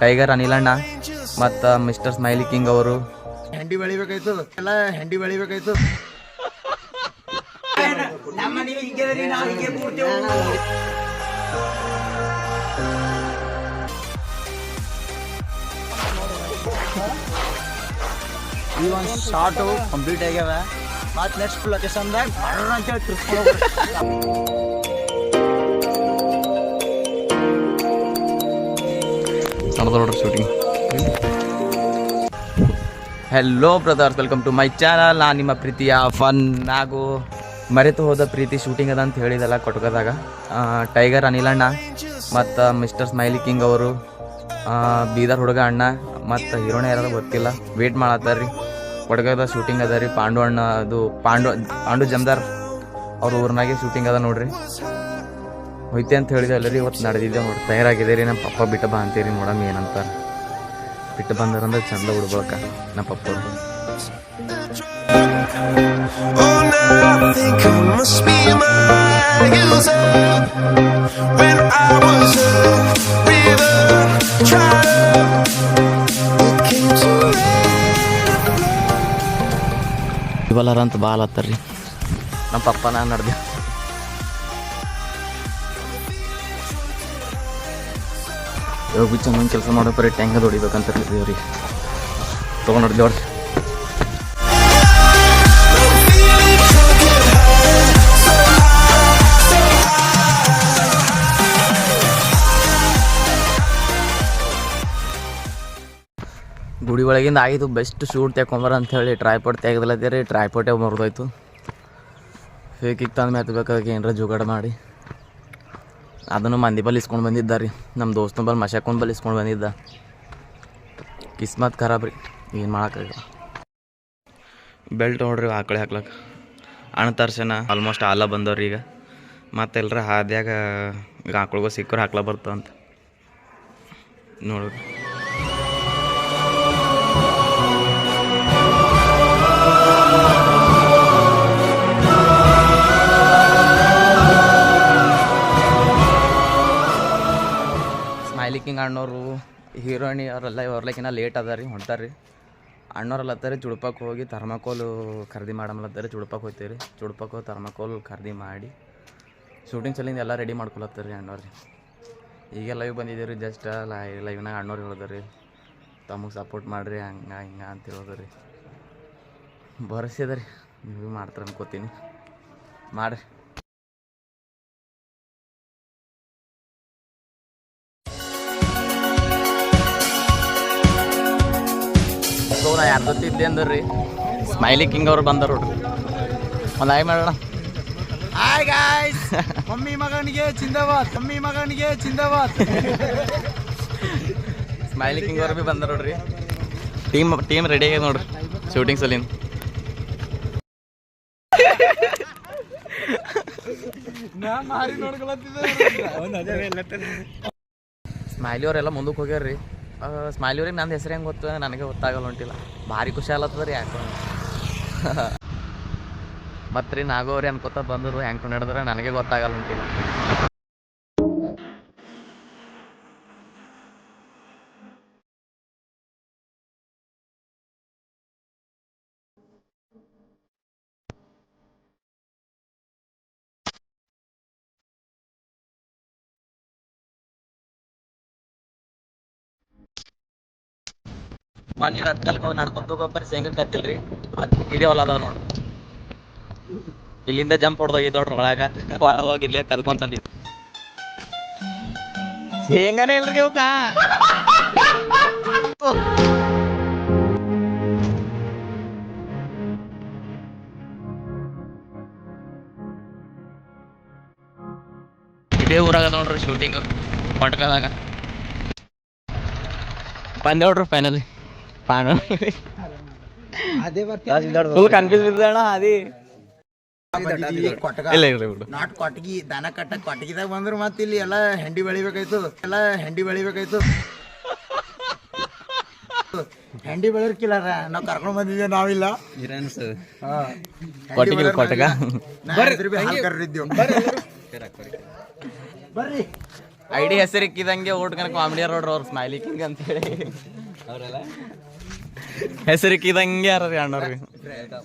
Tiger ಅನಿಲಣ್ಣ ಮತ್ತು mister smiley king ಅವರು. ಹೆಂಡಿ ಬೆಳಿಬೇಕಾಯ್ತು? ಎಲ್ಲ ಹೆಂಡಿ ಬೆಳಿಬೇಕಾಯ್ತು. ಈ ಒಂದು ಶಾರ್ಟು ಕಂಪ್ಲೀಟ್ ಆಗ್ಯಾವ. ಮತ್ತು ನೆಕ್ಸ್ಟ್ ಲೊಕೇಶನ್ದಾಗ ಹೇಳಿ ಅಂತೇಳಿ ನಡೆದ ನೋಡ್ರಿ shooting hello brothers welcome to my channel ನಾನು ನಿಮ್ಮ ಪ್ರೀತಿಯ ಫನ್ ನಾಗು ಮರೆತು ಹೋದ ಪ್ರೀತಿ ಶೂಟಿಂಗ್ ಅದ ಅಂತ ಹೇಳಿದಲ್ಲ ಕೊಟ್ಕೋದಾಗ. ಟೈಗರ್ ಅನಿಲಣ್ಣ ಮತ್ತು ಮಿಸ್ಟರ್ ಸ್ಮೈಲಿ ಕಿಂಗ್ ಅವರು ಬೀದರ್ ಹುಡುಗ ಅಣ್ಣ, ಮತ್ತು ಹೀರೋಣ ಯಾರು ಗೊತ್ತಿಲ್ಲ. ವೇಟ್ ಮಾಡತ್ತಾರ್ರಿ. ಕೊಡಗದ ಶೂಟಿಂಗ್ ಅದ ರೀ. ಪಾಂಡು ಅಣ್ಣ ಅದು, ಪಾಂಡು ಪಾಂಡು ಜಮ್ದಾರ್ ಅವ್ರ ಊರ್ನಾಗೆ ಶೂಟಿಂಗ್ ಅದ ನೋಡ್ರಿ. ಹೋಯ್ತೆ ಅಂತ ಹೇಳಿದೆ ಅಲ್ಲರಿ ಇವತ್ತು ನಡೆದಿದ್ದೆ ನೋಡಿ ತಯಾರಾಗಿದೆ ರೀ ನಮ್ಮ ಪಪ್ಪ ಬಿಟ್ಟು ಬಾ ಅಂತೀರಿ ನೋಡಮ್ಮ ಏನಂತಾರೆ ಬಿಟ್ಟು ಬಂದಾರಂದ್ರೆ ಚಂದ ಉಡ್ಬೇಕ ನಮ್ಮ ಪಪ್ಪ now I think I must be my user. When I was a river, tried it came to ಇವಲ್ಲರ ಅಂತ ಬಾಲ್ ಹತ್ತಾರ್ರಿ ನಮ್ಮ ಪಪ್ಪ ನಾನು ನಡೆದೆ ಇವಾಗ ಬಿಚ್ಚ ಹಂಗೆ ಕೆಲಸ ಮಾಡೋ ಬರೀ ಟ್ಯಾಂಗದ ಹೊಡಿಬೇಕಂತ ತೊಗೊಂಡು ಹೊರಡ್ತೀವಿ ಗುಡಿ ಒಳಗಿಂದ ಆಯಿತು ಬೆಸ್ಟ್ ಶೂಟ್ ತೆಕೊಂಬರ ಅಂತ ಹೇಳಿ ಟ್ರೈಪಾಟ್ ತೆಗೆದಲತ್ತೀರಿ ಟ್ರೈಪಾಟೇ ಮುರಿದೋಯ್ತು. ಫೇಕಿಗೆ ತಂದು ಮೆತ್ತಬೇಕಾಗಿ ಏನರ ಜುಗಾಡ ಮಾಡಿ. ಅದನ್ನು ಮಂದಿ ಬಲ್ಲಿ ಇಸ್ಕೊಂಡು ಬಂದಿದ್ದ ರೀ. ನಮ್ಮ ದೋಸ್ತನ ಬಲ್ಲಿ ಮಶಾಕೊಂಡು ಬಲ್ಲಿ ಇಸ್ಕೊಂಡು ಬಂದಿದ್ದ. ಕಿಸ್ಮತ್ ಖರಾಬ್ ರೀ. ಏನು ಮಾಡೋಕ್ಕಾಗಲ್ಲ. ಬೆಲ್ಟ್ ನೋಡ್ರಿ ಆಕಳೆ ಹಾಕ್ಲಕ್ಕೆ. ಅಣ್ಣ ತರ್ಸೇನ. ಆಲ್ಮೋಸ್ಟ್ ಆಲ ಬಂದವ್ರಿ ಈಗ. ಮತ್ತೆ ಎಲ್ಲರ ಹಾದ್ಯಾಗ ಈಗ ಆಕಳಿಗೂ ಸಿಕ್ಕರೆ ಹಾಕ್ಲ ಬರ್ತಾವಂತ ನೋಡ್ರಿ. ಸ್ಮೈಲಿ ಕಿಂಗ್ ಅಣ್ಣವರು ಹೀರೋಯಿನಿ ಅವರೆಲ್ಲ ಇವ್ರಲಕ್ಕಿನ್ನ ಲೇಟ್ ಅದ ರೀ ಹೊಂಟಾರ ರೀ ಅಣ್ಣವ್ರೆಲ್ಲ ಹತ್ತಾರೆ ಚುಡ್ಪಕ್ಕೆ ಹೋಗಿ ಥರ್ಮಾಕೋಲು ಖರೀದಿ ಮಾಡಮಲತ್ತಾರೆ ಚುಡ್ಪಕ್ಕೆ ಹೋಗ್ತೀವಿ ರೀ ಚುಡ್ಪಕ್ಕೆ ಥರ್ಮಾಕೋಲ್ ಖರೀದಿ ಮಾಡಿ ಶೂಟಿಂಗ್ ಸಲಿಂದ ಎಲ್ಲ ರೆಡಿ ಮಾಡ್ಕೊಳತ್ತಾರೆ ರೀ ಅಣ್ಣವ್ರು ಈಗ ಲೈವ್ ಬಂದಿದ್ದೀವಿ ರೀ ಜಸ್ಟ್ ಲೈ ಲೈವ್ನಾಗ ಅಣ್ಣವ್ರು ಹೇಳಿದ್ರಿ. ತಮಗೆ ಸಪೋರ್ಟ್ ಮಾಡಿರಿ, ಹಂಗೆ, ಹಿಂಗೆ ಅಂತ ಹೇಳೋದು ರೀ ಭರವಸೆ ರೀ ನೀವು ಮಾಡ್ತಾರೆ ಅನ್ಕೋತೀನಿ. ಮಾಡಿರಿ. ನಾ ಯಾರ ಜೊತೆ ಇದ್ದೆ ಅಂದ್ರಿ ಸ್ಮೈಲಿ ಕಿಂಗ್ ಅವ್ರು ಬಂದರು ನೋಡ್ರಿ. ಒಂದು ಆಯ್ ಮಾಡೋಣ. ಹಾಯ್ ಗಾಯ್ಸ್ ಮಮ್ಮಿ ಮಗನಿಗೆ ಚಿಂದಾಬಾದ್ ಮಮ್ಮಿ ಮಗನಿಗೆ ಚಿಂದಾಬಾದ್. ಸ್ಮೈಲಿ ಕಿಂಗ್ ಅವ್ರು ಭೀ ಬಂದರು ನೋಡ್ರಿ. ಟೀಮ್ ಟೀಮ್ ರೆಡಿ ಆಗ್ಯದ ನೋಡ್ರಿ ಶೂಟಿಂಗ್ ಸಲಿಂದ ಸ್ಮೈಲಿ ಅವರೆಲ್ಲ ಮುಂದಕ್ಕೆ ಹೋಗ್ಯಾರ ರೀ ಇವ್ರಿಗೆ ನಂದು ಹೆಸರು ಹೆಂಗೆ ಗೊತ್ತು? ನನಗೆ ಗೊತ್ತಾಗಲ್ಲ ಹೊಂಟಿಲ್ಲ ಭಾರಿ ಖುಷಿ ಆಗ್ಲತ್ತದ ರೀ ಯಾಕೆ. ಮತ್ತು ರೀ ನಾಗೋರಿ ಅನ್ಕೋತ ಬಂದರು ಹೆಂಗೆ ನಡೆದ್ರೆ ನನಗೆ ಗೊತ್ತಾಗಲ್ಲ ಹೊಂಟಿಲ್ಲ ಮನೆ ಕಲ್ಕೊ ನಡ್ಕೊಂತ ಹೋಗೋಬ್ಬರಿ ಶೇಂಗಾ ಕತ್ತಿಲ್ರಿ. ಇದೇ ಇದೇವಲ್ಲ ಅದಾವ ನೋಡ್. ಇಲ್ಲಿಂದ ಜಂಪ್ ಹೊಡೆದೋಗಿ ದೊಡ್ಡ ಒಳಗ. ಒಳಗ ಹೋಗಿ ಇಲ್ಲೇ ಕಲ್ಕೊಂತಂದಿದ್ದು ಶೇಂಗಾನೇ ಇಲ್ರಿ ಅವಕ್ಕ ಇದೇ ಊರಾಗ ನೋಡ್ರಿ ಶೂಟಿಂಗ್ ಕೊಟ್ಕದಾಗ ಬಂದೆ ನೋಡ್ರಿ ಫೈನಲಿ ಫುಲ್ ಕನ್ಫ್ಯೂಸ್ ಬಿದ್ದಣ್ಣ ಅದಿ ಕೊಟ್ಟಗ ಇಲ್ಲ ಇಲ್ಲ ಬಿಡು ನಾಟ್ ಕೊಟ್ಟಗಿ ದನ ಕಟ್ಟ ಕೊಟ್ಟಗಿದಾಗ ಬಂದ್ರು ಮತ್ತೆ ಇಲ್ಲಿ ಎಲ್ಲ ಹೆಂಡಿ ಬೆಳಿಬೇಕಾಯ್ತು. ಎಲ್ಲ ಹೆಂಡಿ ಬೆಳಿಬೇಕಾಯ್ತು. ಹೆಂಡಿ ಬೆಳಿರ್ಕಿಲ್ಲ ನಾವ್ ಕರ್ಕೊಂಡ್ ಬಂದಿದ್ದೆ ನಾವಿಲ್ಲ. ಕೊಟ್ಟಿಗೆ ಕೊಟ್ಟಗ. ಬರ್ರಿ. ಐಡಿ ಹೆಸರಿಕ್ಕಿದಂಗೆ ಓಟ್ಕನ ಕಾಮಿಡಿ ನೋಡ್ರಿ ಅವ್ರ ಸ್ಮೈಲಿ ಕಿಂಗ್ ಅಂತ ಹೇಳಿ ಅವರೆಲ್ಲ ಹೆಸರಿಕ್ಕಿದಂಗೆ ಯಾರು ರೀ ಅಣ್ಣವ್ರಿಗೆ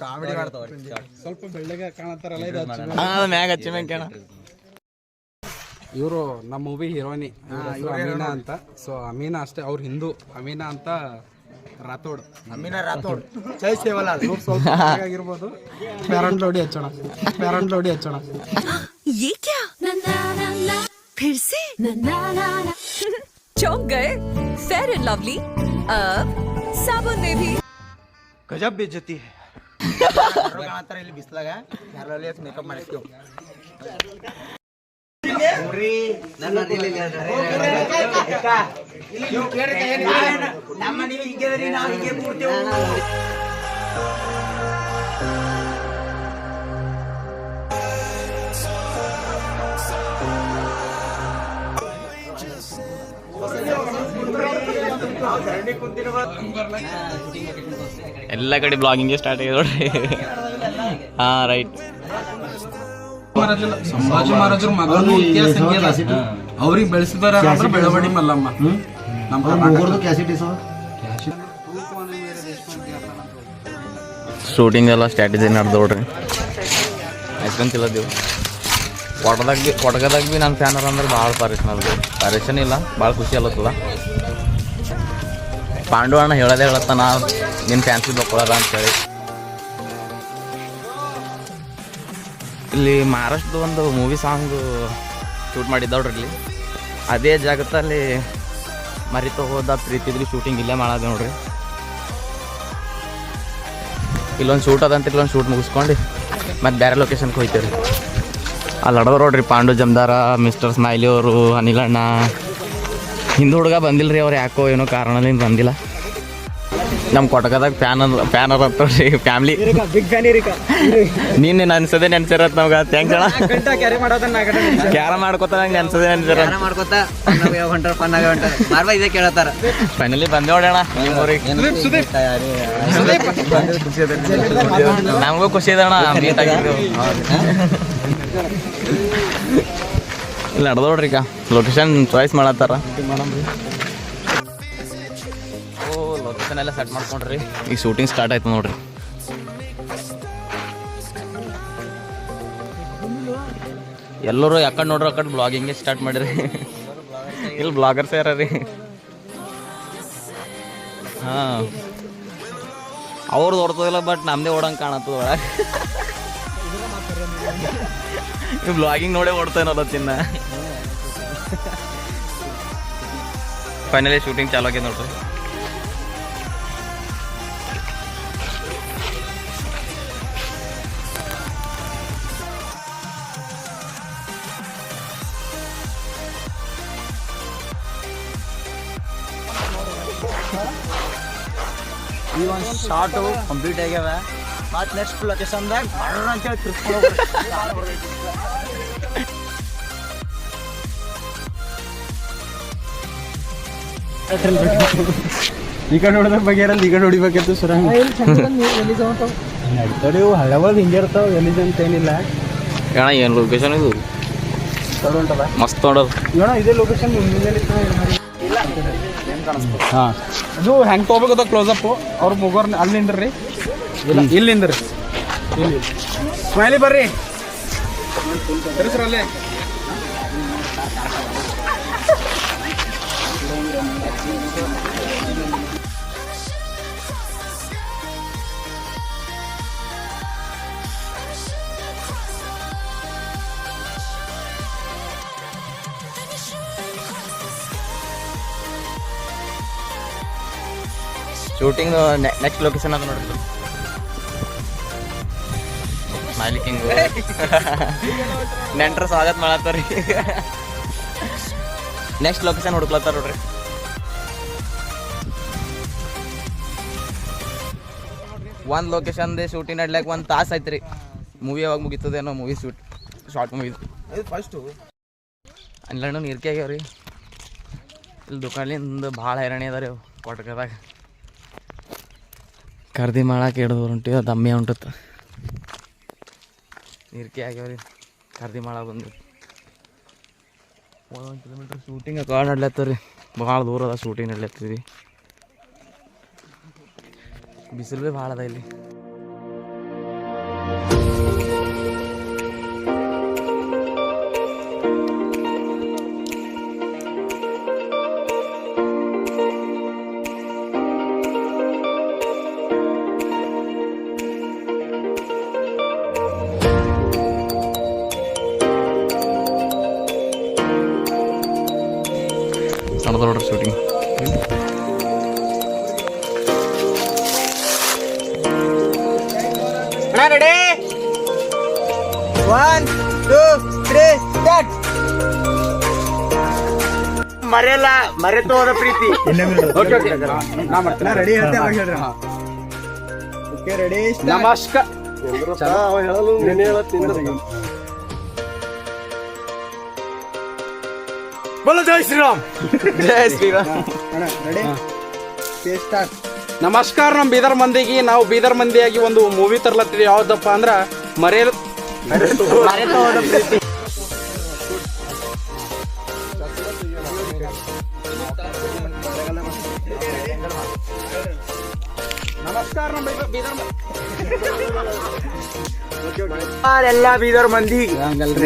ಕಾಮಿಡಿ ಮಾಡ್ತಾವ್ರಿ ಸ್ವಲ್ಪ ಬೆಳ್ಳಗೆ ಕಾಣತ್ತಾರಲ್ಲ ಇದು ಹಾ ಅದು ಮ್ಯಾಗ ಹಚ್ಚಿ ಮ್ಯಾಗ ಕೇಳ ಇವರು ನಮ್ಮ ಮೂವಿ ಹೀರೋಯಿನಿ ಅಮೀನಾ ಅಂತ ಸೊ ಅಮೀನಾ ಅಷ್ಟೇ ಅವ್ರು ಹಿಂದೂ ಅಮೀನಾ ಅಂತ ರಾಥೋಡ್ ಅಮೀನ ರಾಥೋಡ್ ಜೈ ಸೇವಲಾಲ್ ಇವ್ರು ಸ್ವಲ್ಪ ಆಗಿರ್ಬೋದು ಪ್ಯಾರಂಟ್ ಲೋಡಿ ಹಚ್ಚೋಣ ಪ್ಯಾರಂಟ್ ಲೋಡಿ ಹಚ್ಚೋಣ ये क्या नन्ना नन्ना फिर से नन्ना नाना चौंक गए फेयर एंड लवली अब साबुन में भी ಗಜಬ್ ಬೇಜತಿ ಕಾಣತ್ತಾರ ಇಲ್ಲಿ ಬಿಸ್ಲಾಗ ಯಾರಲ್ಲಿ ಮೇಕಪ್ ಮಾಡಿಸ್ತೀವಿ ನಮ್ಮ ನೀವು ಹಿಂಗೆ ನಾವು ಹಿಂಗೆ ಕೂಡ್ತೇವೆ ಎಲ್ಲ ಕಡೆ ಬ್ಲಾಗಿಂಗ್ ಸ್ಟಾರ್ಟ್ ಆಗಿದೆ ನೋಡ್ರಿ. ಹಾ ರೈಟ್ ಸಂಭಾಜಿ ಮಹಾರಾಜರು ಇತಿಹಾಸ ಹಂಗೆ ಅವ್ರಿಗೆ ಬೆಳೆಸಿದಾರ ಅಂದ್ರೆ ಬೆಳವಡಿ ಮಲ್ಲಮ್ಮ. ನಮ್ಮ ಶೂಟಿಂಗ್ ಎಲ್ಲ ಸ್ಟ್ರಾಟಜಿ ನಡೆದು ನೋಡ್ರಿ ಯಾಕಂತಿಲ್ಲ ದೇವು ಕೊಡದಾಗ ಬಿ ಕೊಡಗದಾಗ ಬಿ ನನ್ನ ಫ್ಯಾನರ್ ಅಂದ್ರೆ ಭಾಳ ಪರೇಶನ್ ಅದು ಪರೇಷನ್ ಇಲ್ಲ ಭಾಳ ಖುಷಿ ಅಲ್ಲತ್ತದ ಪಾಂಡು ಅಣ್ಣ ಹೇಳೋದೇ ಹೇಳತ್ತಾನ ನಿನ್ನ ಫ್ಯಾನ್ಸಿ ಬಕ್ಕೊಳದ ಅಂತೇಳಿ. ಇಲ್ಲಿ ಮಹಾರಾಷ್ಟ್ರದ ಒಂದು ಮೂವಿ ಸಾಂಗ್ ಶೂಟ್ ಮಾಡಿದ್ದ ನೋಡ್ರಿ ಇಲ್ಲಿ ಅದೇ ಜಾಗದಲ್ಲಿ ಮರಿತು ಹೋದ ಪ್ರೀತಿದ್ರಿ ಶೂಟಿಂಗ್ ಇಲ್ಲೇ ಮಾಡೋದು ನೋಡ್ರಿ. ಇಲ್ಲೊಂದು ಶೂಟ್ ಅದಂತ ಇಲ್ಲೊಂದು ಶೂಟ್ ಮುಗಿಸ್ಕೊಂಡು ಮತ್ತೆ ಬೇರೆ ಲೊಕೇಶನ್ಗೆ ಹೋಯ್ತೀವಿ ರೀ ಅಲ್ಲಿ ನೋಡ್ರಿ ಪಾಂಡು ಜಮ್ದಾರ ಮಿಸ್ಟರ್ ಸ್ಮೈಲಿ ಅವರು ಅನಿಲಣ್ಣ ಹಿಂದೆ ಹುಡುಗ ಬಂದಿಲ್ಲ ರೀ ಅವ್ರು ಯಾಕೋ ಏನೋ ಕಾರಣದಿಂದ ಬಂದಿಲ್ಲ. ನಮ್ಮ ಕೊಟಕದಾಗ ಫ್ಯಾನ್ ಫ್ಯಾನ್ ಅದ ರೀ ಫ್ಯಾಮ್ಲಿ. Big fan ಇರಿಕ. ನೀನು ನೆನ್ಸದೆ ನೆನ್ಸಿರತ್ ನಮ್ಗೆ ಥ್ಯಾಂಕ್ಸ್ ಅಣ್ಣ. ಗಂಟ ಕ್ಯಾರಿ ಮಾಡೋದನ್ನ ಕ್ಯಾರ ಮಾಡ್ಕೊತ ನಂಗೆ ನೆನ್ಸದೆ ನೆನ್ಸಿರ ಮಾಡ್ಕೊತ ಹೊಂಟಾರ ಫನ್ನಾಗ ಹೊಂಟಾರ ಮಾರ್ಬಾ ಇದೇ ಕೇಳತ್ತಾರ. ಫೈನಲಿ ಬಂದೆ ನೋಡೋಣ ನಿಮ್ಮ ಊರಿಗೆ. ನಮಗೂ ಖುಷಿ ಇದೆ ಅಣ್ಣ ಮೀಟ್ ಆಗಿದ್ದು. ಇಲ್ಲಿ ನಡೆದೋಡ್ರಿಕ ಲೊಕೇಶನ್ ಚಾಯ್ಸ್ ಮಾಡತ್ತಾರ. ಓ ಲೊಕೇಶನ್ ಎಲ್ಲ ಸೆಟ್ ಮಾಡ್ಕೊಂಡ್ರಿ. ಈಗ ಶೂಟಿಂಗ್ ಸ್ಟಾರ್ಟ್ ಆಯ್ತು ನೋಡ್ರಿ. ಎಲ್ಲರೂ ಯಾಕಡೆ ನೋಡ್ರಿ ಆ ಕಡೆ ಬ್ಲಾಗಿಂಗ್ ಸ್ಟಾರ್ಟ್ ಮಾಡಿರಿ. ಇಲ್ಲಿ ಬ್ಲಾಗರ್ಸ್ ಯಾರ ಹಾ ಹಾಂ. ಅವ್ರದ್ದು ಓಡ್ತದಿಲ್ಲ ಬಟ್ ನಮ್ದೇ ಓಡಂಗೆ ಕಾಣತ್ತದ ಒಳಗೆ. ಬ್ಲಾಗಿಂಗ್ ನೋಡೇ ಓಡ್ತಾನಲ್ಲ ತಿನ್ನ ಫೈನಲಿ ಶೂಟಿಂಗ್ ಚಾಲು ಆಗಿದೆ ನೋಡ್ರಿ. ಈ ಒಂದು ಶಾರ್ಟು ಕಂಪ್ಲೀಟ್ ಆಗ್ಯಾವ. ಮತ್ತು ನೆಕ್ಸ್ಟ್ ಲೊಕೇಶನ್ದಾಗ ಬರ್ರ ಅಂತೇಳಿ ಟ್ರಿಪ್ ಈ ಕಡೆ ನೋಡಿದ್ರೆ ಬಗೆರಲ್ಲ ಈ ಕಡೆ ಹೊಡಿಬೇಕಿತ್ತು ಸುರಂಗ ನಡ್ತಾರೆ ಇವು ಹಳವಾಗ ಹಿಂಗೆ ಇರ್ತಾವ ಎಲ್ಲಿಜ್ ಅಂತ ಏನಿಲ್ಲ ಏನ ಏನು ಲೊಕೇಶನ್ ಇದು ಮಸ್ತ್ ನೋಡೋದು ಇವಣ ಇದೇ ಲೊಕೇಶನ್ ಹಾಂ ಅದು ಹೆಂಗೆ ತೊಗೋಬೇಕದ ಅಪ್ ಅವ್ರ ಮುಗೋರ್ನ ಅಲ್ಲಿ ನಿಂದ್ರಿ ಇಲ್ಲಿ ಇಲ್ಲಿಂದ ಇಲ್ಲಿ ಸ್ಮೈಲಿ ಬರ್ರಿ. ಅಲ್ಲೇ ಶೂಟಿಂಗ್ ನೆಕ್ಸ್ಟ್ ಲೊಕೇಶನ್ ಅದ ಮಾಲಿಕಿಂಗ್ ನೆಂಟ್ರ ಸ್ವಾಗತ ಮಾಡತ್ತಾರ. ನೆಕ್ಸ್ಟ್ ಲೊಕೇಶನ್ ಹುಡುಕ್ಲತ್ತಾರ ನೋಡ್ರಿ. ಒಂದು ಲೊಕೇಶನ್ದೇ ಶೂಟಿಂಗ್ ನಡ್ಲಾಕ ಒಂದು ತಾಸು ಐತ್ರಿ ಮೂವಿ ಯಾವಾಗ ಮುಗೀತದೇನೋ movie shoot short movie first ಅಲ್ಲಣ್ಣ ನೀರ್ಕೆ ಆಗ್ಯಾವ ರೀ ಇಲ್ಲಿ ದುಕಾನ್ಲಿಂದ ಭಾಳ ಹೈರಾಣಿ ಅದ ರೀ ಕೊಟ್ಕದಾಗ ಖರೀದಿ ಮಾಡಕ್ಕೆ ಹಿಡ್ದು ಹೊಂಟಿವಿ ಅದು ದಮ್ಮೆ ಹೊಂಟತ್ತ ನೀರ್ಕೆ ಆಗ್ಯಾವ ರೀ ಮಾಡ ಬಂದು. ಒಂದೊಂದು ಕಿಲೋಮೀಟ್ರ್ ಶೂಟಿಂಗ್ ಕಾಡ್ ನಡ್ಲತ್ತವ ರೀ ಭಾಳ ದೂರ ಅದ ಶೂಟಿಂಗ್ ನಡ್ಲತ್ತೀವಿ ಬಿಸಿಲು ಭೀ ಭಾಳ ಅದ ಇಲ್ಲಿ. Ready one two three start ಮರೆಯಲ್ಲ ಮರೆತು ಹೋದ ಪ್ರೀತಿ ಓಕೆ ಓಕೆ ನಾ ಮಾಡ್ತೀನಿ. ರೆಡಿ ಹೇಳ್ತೆ ಅವಾಗ ಹೇಳ್ರಿ. ಓಕೆ ರೆಡಿ ನಮಸ್ಕಾರ. ಬೋಲೋ राम ಶ್ರೀರಾಮ್. ಜಯ ಶ್ರೀರಾಮ್. ರೆಡಿ ಸ್ಟಾರ್ಟ್ ನಮಸ್ಕಾರ ನಮ್ಮ ಬೀದರ್ ಮಂದಿಗೆ. ನಾವು ಬೀದರ್ ಮಂದಿಯಾಗಿ ಒಂದು ಮೂವಿ ತರ್ಲತ್ತೀವಿ ಯಾವ್ದಪ್ಪ ಅಂದ್ರ ಮರೆಯಲ್ ಎಲ್ಲ ಬೀದರ್ ಮಂದಿ.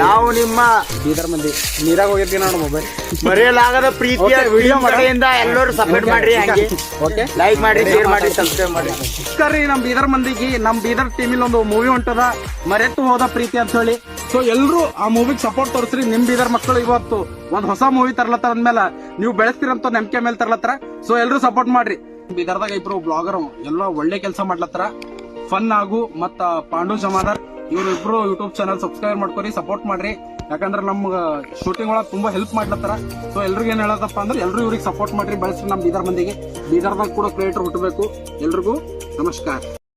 ನಾವು ನಿಮ್ಮ ಬೀದರ್ ಮಂದಿ. ನೀರಾಗ ಹೋಗಿರ್ತೀನಿ ನೋಡು ಮೊಬೈಲ್. ಮರೆಯಲಾಗದ ಪ್ರೀತಿಯ ವಿಡಿಯೋ ಮಾಡು. ಎಲ್ಲರೂ ಸಪೋರ್ಟ್ ಮಾಡ್ರಿ ಹಂಗೆ. ಓಕೆ ಲೈಕ್ ಮಾಡ್ರಿ ಶೇರ್ ಮಾಡ್ರಿ ಸಬ್ಸ್ಕ್ರೈಬ್ ಮಾಡ್ರಿ. ಕರಿ ನಮ್ಮ ಬೀದರ್ ಮಂದಿಗೆ ನಮ್ಮ ಬೀದರ್ ಟೀಮಿಲ್ ಒಂದು ಮೂವಿ ಹೊಂಟದ. ಮರೆತು ಹೋದ ಪ್ರೀತಿ ಅಂತ ಹೇಳಿ. ಸೊ ಎಲ್ಲರೂ ಆ ಮೂವಿಗೆ ಸಪೋರ್ಟ್ ತೋರಿಸ್ರಿ. ನಿಮ್ ಬೀದರ್ ಮಕ್ಕಳು ಇವತ್ತು ಒಂದ್ ಹೊಸ ಮೂವಿ ತರ್ಲತ್ತಾರ ಅಂದ್ಮೇಲೆ ನೀವು ಬೆಳೆಸ್ತೀರಂತ ನಂಬಿಕೆ ಮೇಲೆ ತರ್ಲತ್ತಾರ. ಸೊ ಎಲ್ಲರೂ ಸಪೋರ್ಟ್ ಮಾಡ್ರಿ. ಬೀದರ್ದಾಗ ಇಬ್ರು ಬ್ಲಾಗರ್ ಎಲ್ಲ ಒಳ್ಳೆ ಕೆಲಸ ಮಾಡ್ಲತ್ತರ. ಫನ್ ಆಗು ಮತ್ತ ಪಾಂಡು ಜಮಾದಾರ್, ಇವ್ರು ಇಬ್ರು ಯೂಟ್ಯೂಬ್ ಚಾನಲ್ ಸಬ್ಸ್ಕ್ರೈಬ್ ಮಾಡ್ಕೊರಿ ಸಪೋರ್ಟ್ ಮಾಡ್ರಿ. ಯಾಕಂದ್ರೆ ನಮ್ಗೆ ಶೂಟಿಂಗ್ ಒಳಗೆ ತುಂಬಾ ಹೆಲ್ಪ್ ಮಾಡ್ಲತ್ತರ. ಸೊ ಎಲ್ರಿಗೂ ಏನ್ ಹೇಳೋದಪ್ಪ ಅಂದ್ರೆ ಎಲ್ಲರೂ ಇವ್ರಿಗೆ ಸಪೋರ್ಟ್ ಮಾಡ್ರಿ, ಬಳಸ್ರಿ ನಮ್ಮ ಬೀದರ್ ಮಂದಿಗೆ. ಬೀದರ್ದಾಗ ಕೂಡ ಕ್ರಿಯೇಟರ್ ಹುಟ್ಟಬೇಕು ಎಲ್ರಿಗೂ ನಮಸ್ಕಾರ.